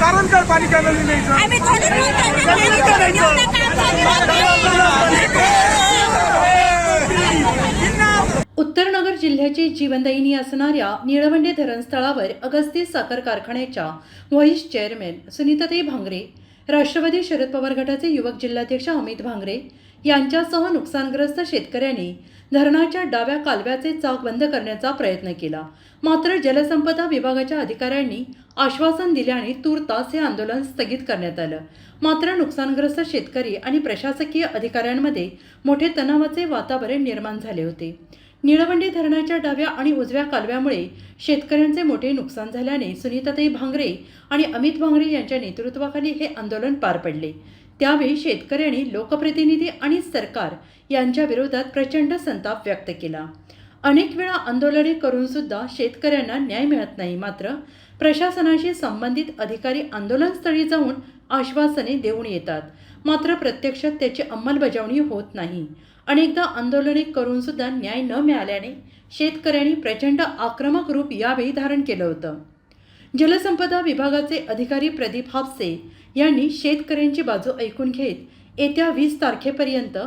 कारण काय पाणी उत्तरनगर जिल्ह्याची जीवनदायिनी असणाऱ्या निळवंडे धरणस्थळावर अगस्ती साखर कारखान्याच्या व्हाईस चेअरमॅन सुनीताताई भांगरे राष्ट्रवादी शरद पवार गटाचे युवक जिल्हाध्यक्ष अमित भांगरे यांच्यासह नुकसानग्रस्त शेतकऱ्यांनी धरणाच्या डाव्या कालव्याचे चाक बंद करण्याचा प्रयत्न केला. मात्र जलसंपदा विभागाच्या अधिकाऱ्यांनी आश्वासन दिल्याने तूर्तास हे आंदोलन स्थगित करण्यात आलं. मात्र नुकसानग्रस्त शेतकरी आणि प्रशासकीय अधिकाऱ्यांमध्ये मोठे तणावाचे वातावरण निर्माण झाले होते. निळवंडी धरणाच्या डाव्या आणि उजव्या कालव्यामुळे शेतकऱ्यांचे मोठे नुकसान झाल्याने सुनीताताई भांगरे आणि अमित भांगरे यांच्या नेतृत्वाखाली हे आंदोलन पार पडले. त्यावेळी शेतकऱ्यांनी लोकप्रतिनिधी आणि सरकार यांच्या विरोधात प्रचंड संताप व्यक्त केला. अनेक वेळा आंदोलने करून सुद्धा शेतकऱ्यांना न्याय मिळत नाही मात्र प्रशासनाशी संबंधित अधिकारी आंदोलनस्थळी जाऊन आश्वासने देऊन येतात. मात्र प्रत्यक्षात त्याची अंमलबजावणी होत नाही. अनेकदा आंदोलने करून सुद्धा न्याय न मिळाल्याने शेतकऱ्यांनी प्रचंड आक्रमक रूप यावेळी धारण केलं होतं. जलसंपदा विभागाचे अधिकारी प्रदीप हापसे यांनी शेतकऱ्यांची बाजू ऐकून घेत येत्या वीस तारखेपर्यंत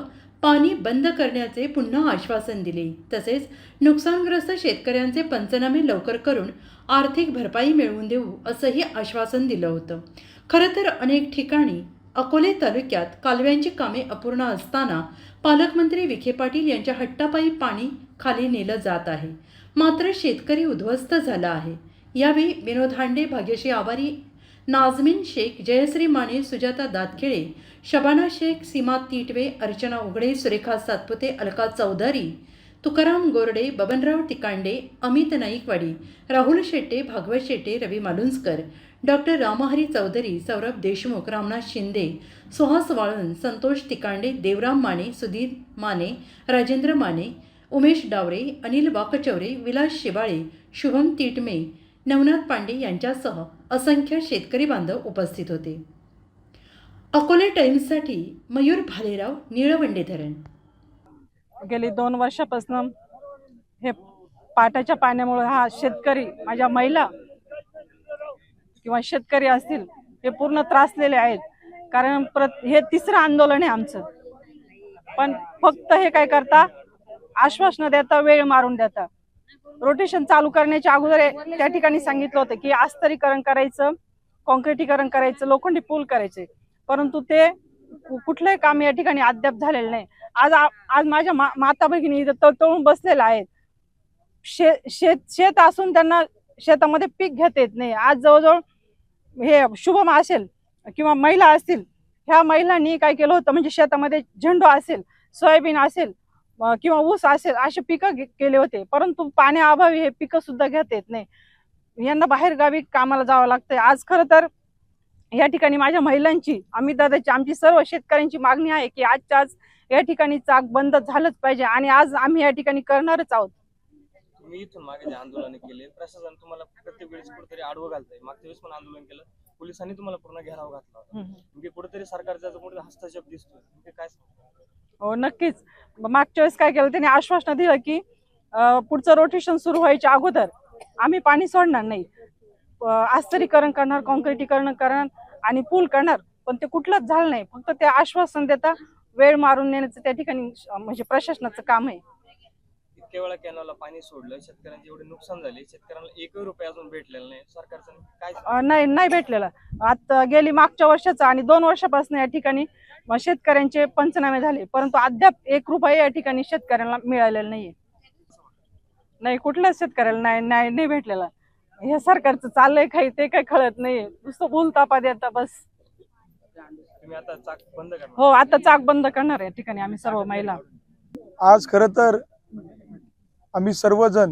पाणी बंद करण्याचे पुन्हा आश्वासन दिले. तसेच नुकसानग्रस्त शेतकऱ्यांचे पंचनामे लवकर करून आर्थिक भरपाई मिळवून देऊ असंही आश्वासन दिलं होतं. खरं तर अनेक ठिकाणी अकोले तालुक्यात कालव्यांची कामे अपूर्ण असताना पालकमंत्री विखे पाटील यांच्या हट्टापायी पाणी खाली नेलं जात आहे. मात्र शेतकरी उद्ध्वस्त झाला आहे. यावेळी विनोद हांडे भाग्यश्री आवारी नाझमीन शेख जयश्री माने सुजाता दातखिळे शबाना शेख सीमा तिटवे अर्चना उघडे सुरेखा सातपुते अलका चौधरी तुकाराम गोरडे बबनराव टिकांडे अमित नाईकवाडी राहुल शेट्टे भागवत शेट्टे रवी मालुंजकर डॉक्टर रामहरी चौधरी सौरभ देशमुख रामनाथ शिंदे सुहास वाळून संतोष तिकांडे देवराम माने सुधीर माने राजेंद्र माने उमेश डावरे अनिल वाकचौरे विलास शिवाळे शुभम तिटमे नवनाथ पांडे यांच्यासह असंख्य शेतकरी बांधव उपस्थित होते. अकोले टाइम्ससाठी मयूर भालेराव निळवंडे धरण गेली दोन वर्षापासून हे पाटाच्या पाण्यामुळे हा शेतकरी माझ्या महिला किंवा शेतकरी असतील हे पूर्ण त्रासलेले आहेत. कारण प्रत हे तिसरं आंदोलन आहे आमचं. पण फक्त हे काय करता आश्वासन देता वेळ मारून देता. रोटेशन चालू करण्याच्या अगोदर त्या ठिकाणी सांगितलं होतं की आस्तरीकरण करायचं कॉन्क्रिटीकरण करायचं लोखंडी पूल करायचे. परंतु ते कुठलंही काम या ठिकाणी अद्याप झालेलं नाही. आज आज माझ्या मा- माता भगिनी इथं तळतळून बसलेल्या आहेत. शे शेत शेत असून त्यांना शेतामध्ये पीक घेता येत नाही. आज जवळजवळ हे शुभम असेल किंवा महिला असतील ह्या महिलांनी काय केलं होतं? म्हणजे शेतामध्ये झेंडू असेल सोयाबीन असेल किंवा ऊस असेल असे पिकं केले होते. परंतु पाण्याअभावी हे पिकं सुद्धा घेता येत नाही. यांना बाहेर गावी कामाला जावं लागतंय. आज खरं तर या ठिकाणी माझ्या महिलांची अमित दादाची आमची सर्व शेतकऱ्यांची मागणी आहे की आजच्या आज या ठिकाणी चाक बंद झालंच पाहिजे आणि आज आम्ही या ठिकाणी करणारच आहोत. तुम्ही इथून मागे जे आंदोलन केले प्रशासन तुम्हाला प्रत्येक वेळेस कुठेतरी आडवं घालतंय. मागच्या वेळेस पण आंदोलन केलं. पोलिसांनी तुम्हाला पूर्ण घेराव घातला होता. म्हणजे कुठेतरी सरकारचा हस्तक्षेप दिसतोय. काय हो नक्कीच. मागच्या वेळेस काय केलं त्यांनी आश्वासन दिलं की पुढचं रोटेशन सुरू व्हायच्या अगोदर आम्ही पाणी सोडणार नाही. आस्तरीकरण करणार कॉन्क्रिटीकरण करणार आणि पूल करणार पण ते कुठलंच झालं नाही. फक्त ते आश्वासन देता वेळ मारून नेण्याचं त्या ठिकाणी म्हणजे प्रशासनाचं काम आहे. इतक्या वेळा कॅनलला पाणी सोडलं शेतकऱ्यांचे एवढे नुकसान झाले शेतकऱ्यांना एकही रुपये अजून भेटलेला नाही. सरकारचं काय अं, नाही नाही भेटलेलं. आता गेली मागच्या वर्षाचं आणि दोन वर्षापासून या ठिकाणी शेतकऱ्यांचे पंचनामे झाले. परंतु अद्याप एक रुपये या ठिकाणी शेतकऱ्यांना मिळालेला नाहीये. नाही कुठल्याच शेतकऱ्याला नाही नाही नाही भेटलेला. हे सरकारचं चाललंय काही ते काही कळत नाहीये. नुसतं बोलतापा देता बस. तुम्ही आता चाक बंद करणार. हो आता चाक बंद करणार आहे या ठिकाणी आम्ही सर्व महिला. आज खरं तर आम्ही सर्वजण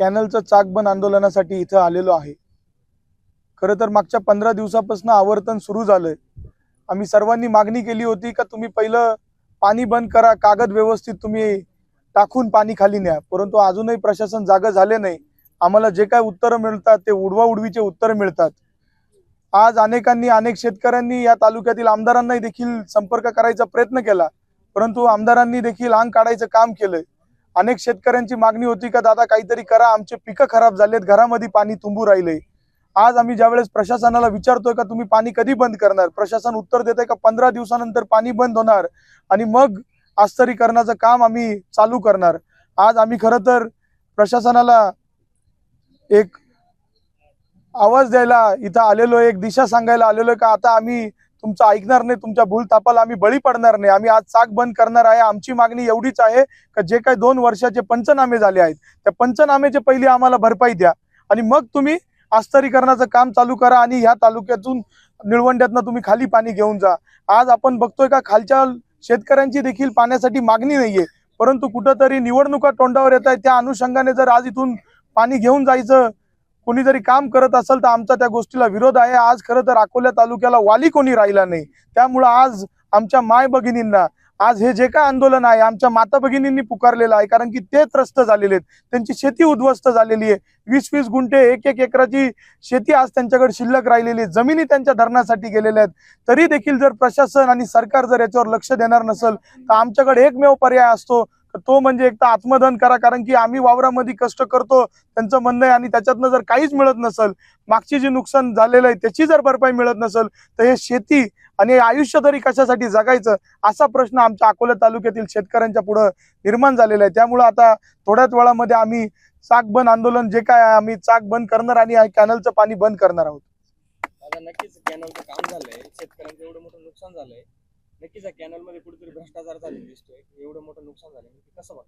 कॅनलचं चाकबंद आंदोलनासाठी इथं आलेलो आहे. खरं तर मागच्या पंधरा दिवसापासून आवर्तन सुरू झालंय. आम्ही सर्वांनी मागणी केली होती का तुम्ही पहिलं पाणी बंद करा कागद व्यवस्थित तुम्ही टाकून पाणी खाली न्या. परंतु अजूनही प्रशासन जागं झाले नाही. आम्हाला जे काय उत्तरं मिळतात ते उडवा उडवीचे उत्तरं मिळतात. आज अनेकांनी अनेक शेतकऱ्यांनी या तालुक्यातील आमदारांनाही देखील संपर्क करायचा प्रयत्न केला. परंतु आमदारांनी देखील अंग काढायचं काम केलंय. अनेक शेतकऱ्यांची मागणी होती का दादा काहीतरी करा आमचे पिकं खराब झालेत घरामध्ये पाणी तुंबू राहिले. आज आम्ही ज्यावेळेस प्रशासनाला विचारतोय का तुम्ही पाणी कधी बंद करणार? प्रशासन उत्तर देत आहे का पंधरा दिवसानंतर पाणी बंद होणार आणि मग आस्तरीकरणाचं काम आम्ही चालू करणार. आज आम्ही खरं तर प्रशासनाला एक आवाज द्यायला इथं आलेलो आहे, एक दिशा सांगायला आलेलो आहे का आता आम्ही तुमचं ऐकणार नाही तुमच्या भूलतापाला आम्ही बळी पडणार नाही. आम्ही आज चाक बंद करणार आहे. आमची मागणी एवढीच आहे का जे काही दोन वर्षाचे पंचनामे झाले आहेत त्या पंचनामेचे पहिले आम्हाला भरपाई द्या. आणि मग तुम्ही आस्तरीकरणाचं काम चालू करा आणि ह्या तालुक्यातून निळवंड्यातनं तुम्ही खाली पाणी घेऊन जा. आज आपण बघतोय का खालच्या शेतकऱ्यांची देखील पाण्यासाठी मागणी नाहीये. परंतु कुठंतरी निवडणुका तोंडावर येत आहेत. त्या अनुषंगाने जर आज इथून पाणी घेऊन जायचं कोणी जरी काम करत असेल तर आमचा त्या गोष्टीला विरोध आहे. आज खरं तर अकोल्या तालुक्याला वाली कोणी राहिला नाही. त्यामुळं आज आमच्या माय भगिनींना आज हे जे काय आंदोलन आहे आमच्या माता भगिनींनी पुकारलेलं आहे कारण की ते त्रस्त झालेले आहेत. त्यांची शेती उद्ध्वस्त झालेली आहे. वीस वीस गुंठे एक एक एकराची शेती आज त्यांच्याकडे शिल्लक राहिलेली आहे. जमिनी त्यांच्या धरणासाठी गेलेल्या आहेत. तरी देखील जर प्रशासन आणि सरकार जर याच्यावर लक्ष देणार नसेल तर आमच्याकडे एकमेव पर्याय असतो. तो म्हणजे एक तर आत्मधन करा कारण की आम्ही वावरामध्ये कष्ट करतो त्यांचं म्हणणं आहे आणि त्याच्यातनं जर काहीच मिळत नसेल मागची जी नुकसान झालेलं आहे त्याची जर भरपाई मिळत नसेल तर हे शेती आणि आयुष्य तरी कशासाठी जगायचं असा प्रश्न आमच्या अकोला तालुक्यातील शेतकऱ्यांच्या पुढं निर्माण झालेला आहे. त्यामुळं आता थोड्याच वेळामध्ये आम्ही चाक बंद आंदोलन जे काय आहे आम्ही चाक बंद करणार आणि कॅनलचं पाणी बंद करणार आहोत. नक्कीच कॅनलचं काम झालंय. शेतकऱ्यांचं एवढं मोठं नुकसान झालंय. नक्कीच या कॅनलमध्ये कुठेतरी भ्रष्टाचार झालेला दिसतोय. एवढं मोठं नुकसान झालं कसं बघ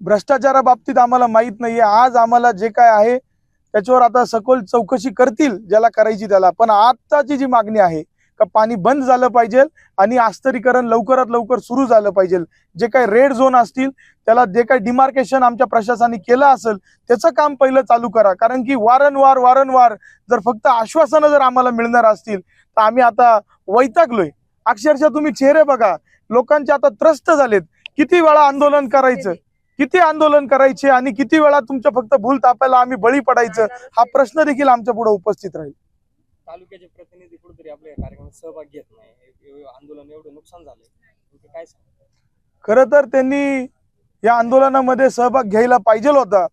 भ्रष्टाचाराबाबतीत आम्हाला माहीत नाहीये. आज आम्हाला जे काय आहे त्याच्यावर आता सखोल चौकशी करतील ज्याला करायची त्याला. पण आत्ताची जी मागणी आहे का पाणी बंद झालं पाहिजे आणि आस्तरीकरण लवकरात लवकर सुरू झालं पाहिजे. जे काही रेड झोन असतील त्याला जे काही डिमार्केशन आमच्या प्रशासनाने केलं असेल त्याचं काम पहिलं चालू करा. कारण की वारंवार वारंवार जर फक्त आश्वासनं जर आम्हाला मिळणार असतील तर आम्ही आता वैतागलोय. अक्षरशः तुम्ही चेहरे बघा. लोकांचे आता त्रस्त झालेत. किती वेळा आंदोलन करायचं? किती आंदोलन करायचे आणि किती वेळा तुमच्या फक्त भूल तापायला आम्ही बळी पडायचं? हा प्रश्न देखील आमच्या पुढे उपस्थित राहील. तालुक्याचे प्रतिनिधी कुठेतरी आपल्या कार्यक्रमात सहभाग घेत नाही. आंदोलन एवढं नुकसान नेमकं काय खरं तर त्यांनी या आंदोलनामध्ये सहभाग घ्यायला पाहिजे होता.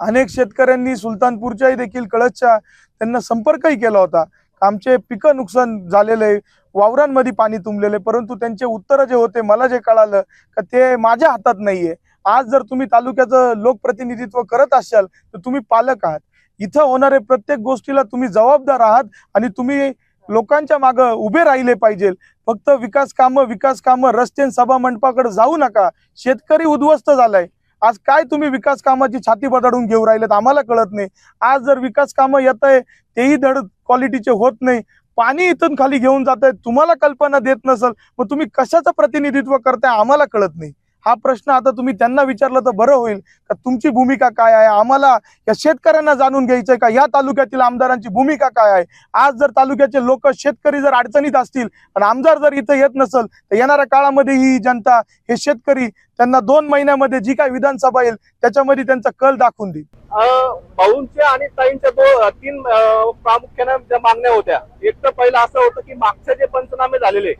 अनेक शेतकऱ्यांनी सुलतानपूरच्याही देखील कळसच्या त्यांना संपर्कही केला होता. आमचे पिकं नुकसान झालेलं आहे वावरांमध्ये पाणी तुंबलेलं आहे परंतु त्यांचे उत्तरं जे होते मला जे कळालं का ते माझ्या हातात नाहीये. आज जर तुम्ही तालुक्याचं लोकप्रतिनिधित्व करत असाल तर तुम्ही पालक आहात. इथं होणारे प्रत्येक गोष्टीला तुम्ही जबाबदार आहात आणि तुम्ही लोकांच्या मागं उभे राहिले पाहिजे. फक्त विकास कामं विकास कामं रस्ते सभा मंडपाकडे जाऊ नका. शेतकरी उद्ध्वस्त झालाय. आज काय तुम्ही विकास कामाची छाती बदाडून घेऊ राहिलेत आम्हाला कळत नाही. आज जर विकास कामं येत आहे तेही धड क्वालिटीचे होत नाही. पाणी इथून खाली घेऊन जात आहे तुम्हाला कल्पना देत नसल मग तुम्ही कशाचं प्रतिनिधित्व करताय आम्हाला कळत नाही. हा प्रश्न आता तुम्ही त्यांना विचारलं तर बरं होईल. का तुमची भूमिका काय आहे? आम्हाला या शेतकऱ्यांना जाणून घ्यायचंय का? या तालुक्यातील आमदारांची भूमिका काय आहे? आज जर तालुक्याचे लोक शेतकरी जर अडचणीत असतील आणि आमदार जर इथं येत नसल तर येणाऱ्या काळामध्ये ही जनता हे शेतकरी त्यांना दोन महिन्यामध्ये जी काय विधानसभा येईल त्याच्यामध्ये त्यांचा कल दाखवून देईल. अं, भाऊंच्या आणि ताईंच्या दो तीन अं, प्रामुख्याने ज्या मागण्या होत्या. एक तर पहिलं असं होतं की मागचे जे पंचनामे झालेले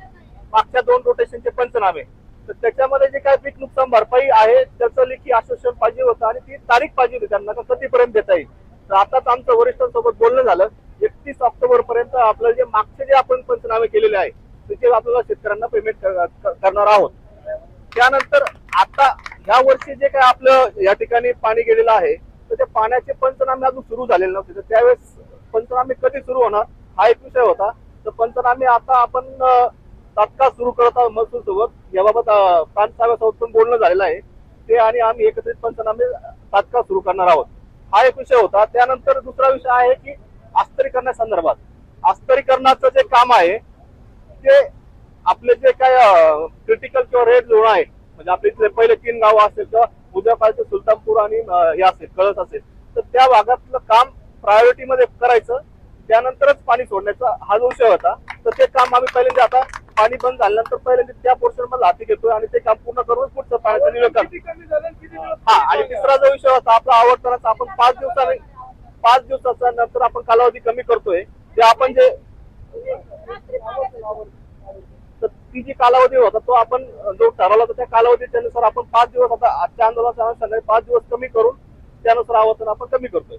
मागच्या दोन रोटेशनचे पंचनामे तर त्याच्यामध्ये जे काय पीक नुकसान भरपाई आहे त्याचं लेखी आश्वासन पाहिजे होतं आणि ती तारीख पाहिजे होती त्यांना कधीपर्यंत देता येईल? तर आताच आमचं वरिष्ठांसोबत बोलणं झालं. एकतीस ऑक्टोबर पर्यंत आपलं जे मागचे जे आपण पंचनामे केलेले आहे त्याचे आपल्याला शेतकऱ्यांना पेमेंट करणार आहोत. त्यानंतर आता ह्या वर्षी जे काय आपलं या ठिकाणी पाणी गेलेलं आहे तर ते पाण्याचे पंचनामे अजून सुरू झालेले नव्हते. तर त्यावेळेस पंचनामे कधी सुरू होणार हा एक विषय होता. तर पंचनामे आता आपण तात्काळ सुरू करत आहोत महसूल सोबत याबाबत अं, प्रांत साहेबांसोबत पण बोलणं झालेलं आहे. ते आणि आम्ही एकत्रित पंचनामे तात्काळ सुरू करणार आहोत. हा एक विषय होता. त्यानंतर दुसरा विषय आहे की आस्तरीकरणासंदर्भात आस्तरीकरणाचं जे काम आहे ते आपले जे काय क्रिटिकल किंवा रेड झोन आहे म्हणजे आपले इथले पहिले तीन गाव असेल किंवा उद्या सुलतानपूर आणि हे असेल कळस असेल तर त्या भागातलं काम प्रायोरिटी मध्ये करायचं. त्यानंतरच पाणी सोडण्याचा हा जो विषय होता तर ते काम आम्ही पहिल्यांदा आता पाणी बंद झाल्यानंतर पहिल्यांदा त्या पोर्शनमध्ये हाती घेतोय आणि ते काम पूर्ण करून पुढचं पाण्याचं नियोजन. हा आणि तिसरा जो विषय होता आपला आवडतानाचा आपण पाच दिवसाने पाच दिवसाचा नंतर आपण कालावधी कमी करतोय. ते आपण जे तर ती जी कालावधी होता तो आपण जो ठरवला होता त्या कालावधीच्या नुसार आपण पाच दिवस आता आजच्या आंदोलनाच्या पाच दिवस कमी करून त्यानुसार आवर्तन आपण कमी करतोय.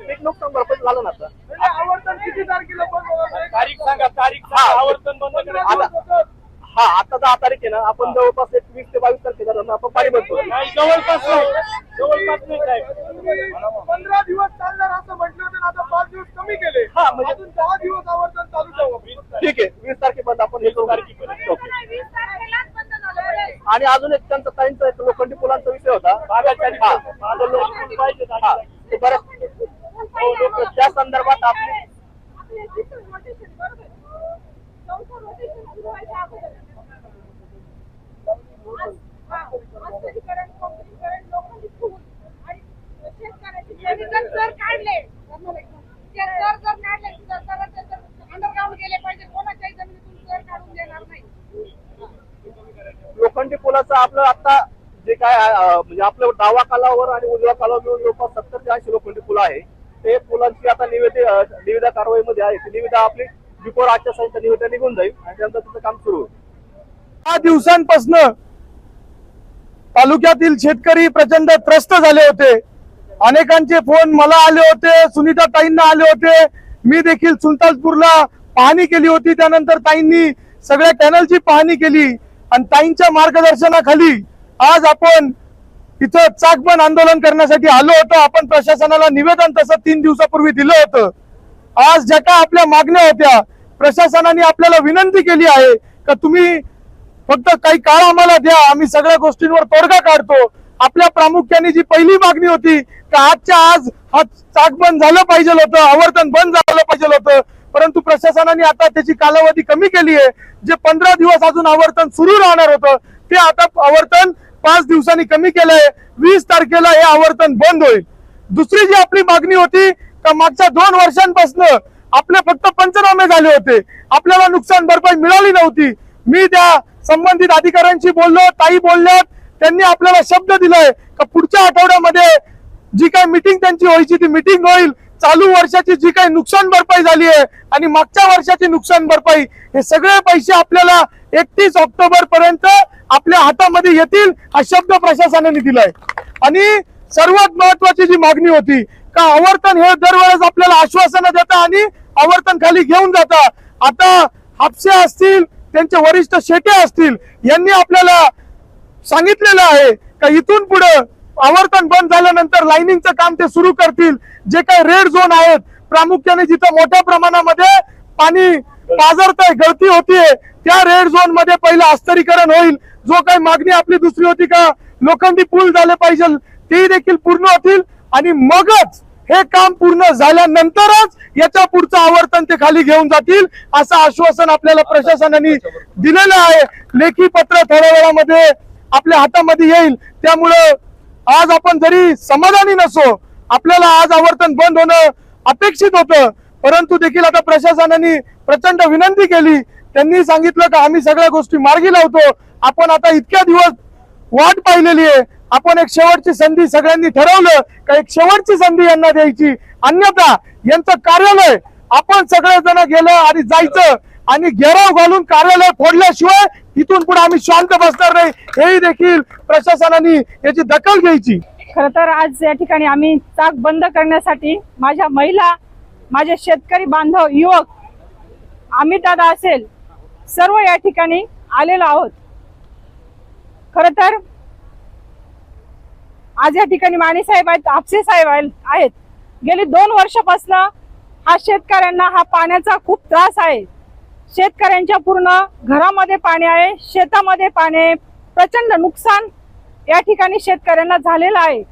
पीक नुकसान भरपाई झालं ना आता. आवर्तन किती तारखेला बंद होणार आहे? तारीख सांगा तारीख हा. सांगा आवर्तन बंद. आता हा आता दहा तारीख आहे ना आपण जवळपास एक वीस ते बावीस तारखेच्या दरम्यान आपण पाणी भरतो. नाही जवळपास नाही. जवळपास नाही साहेब. पंधरा दिवस चालणार असं म्हटलं तर आता पाच दिवस कमी केले. हा, म्हणजे- अजून दहा दिवस आवर्तन चालू ठेवू. ठीक आहे वीस तारखेपर्यंत आपण हे करू ओके. आणि अजून एक त्यांचा ताईंचा एक लोखंडी पुलांचा विषय होता हा, तो लो- हा, ते बऱ्याच हो, लोक- त्या संदर्भात आपली जर काढले ते जर जर काढले तर अंडरग्राऊंड गेले पाहिजे कोणाच्याही जमिनीतून जर काढून देणार नाही लोखंडी पुलाचं आपलं आता जे काय म्हणजे आपलं डावा कालावर आणि उजव्या कालावर मिळून जवळपास सत्तर ते ऐंशी लोखंडी पुलं आहे. ते पुलांची आता निवेदे निविदा कारवाईमध्ये आहे. ती निविदा आपली बिफोर आजच्या साईडच्या निविदा निघून जाईल आणि त्यानंतर तिचं काम सुरू होईल. दिवसांपासून तालुक्यातील शेतकरी प्रचंड त्रस्त झाले होते. अनेकांचे फोन मला आले होते सुनीता ताईंना आले होते. मी देखील सुलतानपूरला पाहणी केली होती. त्यानंतर ताईंनी सगळ्या कॅनलची पाहणी केली. आणि ताईंच्या मार्गदर्शनाखाली आज आपण इथं चाकबंद आंदोलन करण्यासाठी आलो होतो. आपण प्रशासनाला निवेदन तसं तीन दिवसापूर्वी दिलं होतं. आज ज्या काय आपल्या मागण्या होत्या प्रशासनाने आपल्याला विनंती केली आहे का तुम्ही फक्त काही काळ आम्हाला द्या आम्ही सगळ्या गोष्टींवर तोडगा काढतो. आपल्या प्रामुख्याने जी पहिली मागणी होती का आजच्या आज हा चाक बंद झालं पाहिजे होतं आवर्तन बंद झालं पाहिजे होतं. परंतु प्रशासनाने आता त्याची कालावधी कमी केली आहे. जे पंधरा दिवस अजून आवर्तन सुरू राहणार होतं ते आता आवर्तन पाच दिवसांनी कमी केलंय. वीस तारखेला हे आवर्तन बंद होईल. दुसरी जी आपली मागणी होती का मागच्या दोन वर्षांपासून आपले फक्त पंचनामे झाले होते. आपल्याला नुकसान भरपाई मिळाली नव्हती. मी त्या संबंधित अधिकाऱ्यांशी बोललो ताई बोलल्यात. त्यांनी आपल्याला शब्द दिलाय का पुढच्या आठवड्यामध्ये जी काय मिटिंग त्यांची व्हायची ती मिटिंग होईल. चालू वर्षाची जी काही नुकसान भरपाई झाली आहे आणि मागच्या वर्षाची नुकसान भरपाई हे सगळे पैसे आपल्याला एकतीस ऑक्टोबर पर्यंत आपल्या हातामध्ये येतील हा शब्द प्रशासनाने दिलाय. आणि सर्वात महत्वाची जी मागणी होती का आवर्तन हे दरवेळेस आपल्याला आश्वासनं देता आणि आवर्तन खाली घेऊन जाता. आता हापसे असतील त्यांचे वरिष्ठ शेटे असतील यांनी आपल्याला सांगितलेलं आहे का इथून पुढे आवर्तन बंद झाल्यानंतर लाईनिंगचं काम ते सुरू करतील. जे काही रेड झोन आहेत प्रामुख्याने जिथं मोठ्या प्रमाणामध्ये पाणी पाझरतंय गळती होतीये त्या रेड झोनमध्ये पहिलं अस्तरीकरण होईल. जो काही मागणी आपली दुसरी होती का लोखंडी पूल झाले पाहिजे तेही देखील पूर्ण होतील. आणि मगच हे काम पूर्ण झाल्यानंतरच याच्या पुढचं आवर्तन ते खाली घेऊन जातील असं आश्वासन आपल्याला प्रशासनाने दिलेलं आहे. लेखी पत्र थोड्या वेळामध्ये आपल्या हातामध्ये येईल. त्यामुळं आज आपण जरी समाधानी नसो आपल्याला आज आवर्तन बंद होणं अपेक्षित होतं. परंतु देखील आता प्रशासनाने प्रचंड विनंती केली. त्यांनी सांगितलं का आम्ही सगळ्या गोष्टी मार्गी लावतो. आपण आता इतक्या दिवस वाट पाहिलेली आहे. आपण एक शेवटची संधी सगळ्यांनी ठरवलं का एक शेवटची संधी यांना द्यायची. अन्यथा यांचं कार्यालय आपण सगळेजण गेलं आणि जायचं. आणि घेराव घालून कार्यालय फोडल्याशिवाय तिथून पुढे आम्ही शांत बसणार नाही. हेही देखील प्रशासनाने याची दखल घ्यायची. खर तर आज या ठिकाणी आम्ही चाक बंद करण्यासाठी माझ्या महिला माझे शेतकरी बांधव युवक आम्ही दादा असेल सर्व या ठिकाणी आलेलो आहोत. खर तर आज या ठिकाणी माने साहेब आहेत आपसे साहेब आहेत. गेली दोन वर्षापासून हा शेतकऱ्यांना हा पाण्याचा खूप त्रास आहे. शेतकऱ्यांच्या पूर्ण घरामध्ये पाणी आहे शेतामध्ये पाणी आहे. प्रचंड नुकसान या ठिकाणी शेतकऱ्यांना झालेलं आहे.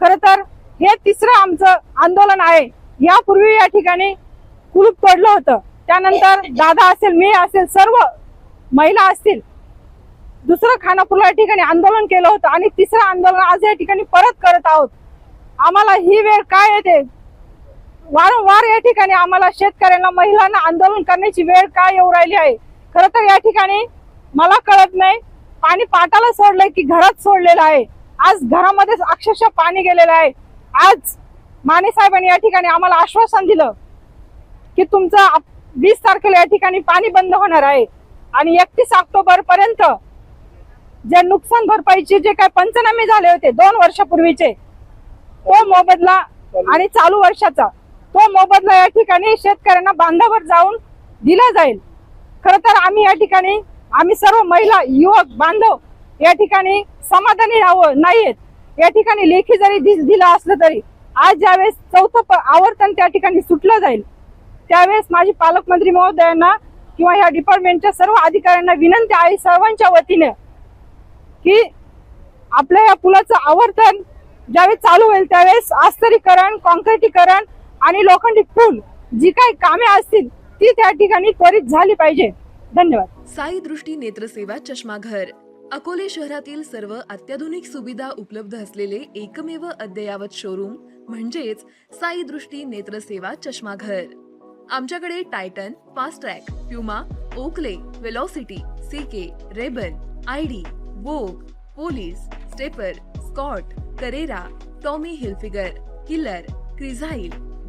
खर तर हे तिसरं आमचं आंदोलन आहे. यापूर्वी या ठिकाणी कुलूप पडलं होतं. त्यानंतर दादा असेल मी असेल सर्व महिला असतील दुसरं खानापूरला या ठिकाणी आंदोलन केलं होतं. आणि तिसरं आंदोलन आज या ठिकाणी परत करत आहोत. आम्हाला ही वेळ काय येते? वारंवार या ठिकाणी आम्हाला शेतकऱ्यांना महिलांना आंदोलन करण्याची वेळ काय येऊ राहिली आहे? खर तर या ठिकाणी मला कळत नाही. पाणी पाटाला सोडलंय की घरात सोडलेलं आहे. आज घरामध्ये अक्षरशः पाणी गेलेलं आहे. आज माने साहेबांनी या ठिकाणी आम्हाला आश्वासन दिलं की तुमचं वीस तारखेला या ठिकाणी पाणी बंद होणार आहे. आणि एकतीस ऑक्टोबर पर्यंत जे नुकसान भरपाईचे जे काय पंचनामे झाले होते दोन वर्षापूर्वीचे तो मोबदला आणि चालू वर्षाचा तो मोबदला या ठिकाणी शेतकऱ्यांना बांधावर जाऊन दिला जाईल. खर तर आम्ही या ठिकाणी आम्ही सर्व महिला युवक बांधव या ठिकाणी समाधानी राहावं नाहीयेत. या ठिकाणी लेखी जरी दिलं असलं तरी आज ज्यावेळेस चौथं प- आवर्तन त्या ठिकाणी सुटलं जाईल त्यावेळेस माझी पालकमंत्री महोदयांना किंवा ह्या डिपार्टमेंटच्या सर्व अधिकाऱ्यांना विनंती आहे सर्वांच्या वतीने की आपल्या या पुलाचं आवर्तन ज्यावेळेस चालू होईल त्यावेळेस अस्तरीकरण कॉन्क्रिटीकरण आणि लोखंडी पूल जी काही कामे असतील ती त्या ठिकाणी त्वरित झाली पाहिजे. धन्यवाद. साई दृष्टी नेत्रसेवा चष्माघर. अकोले शहरातील सर्व अत्याधुनिक सुविधा उपलब्ध असलेले एकमेव अद्ययावत शोरूम म्हणजेच साई दृष्टी नेत्रसेवा चष्माघर. आमच्याकडे Titan Fastrack Puma Oakley Velocity CK RayBan ID Vogue Police Stepper Scott Carrera Tommy Hilfiger Killer Crizal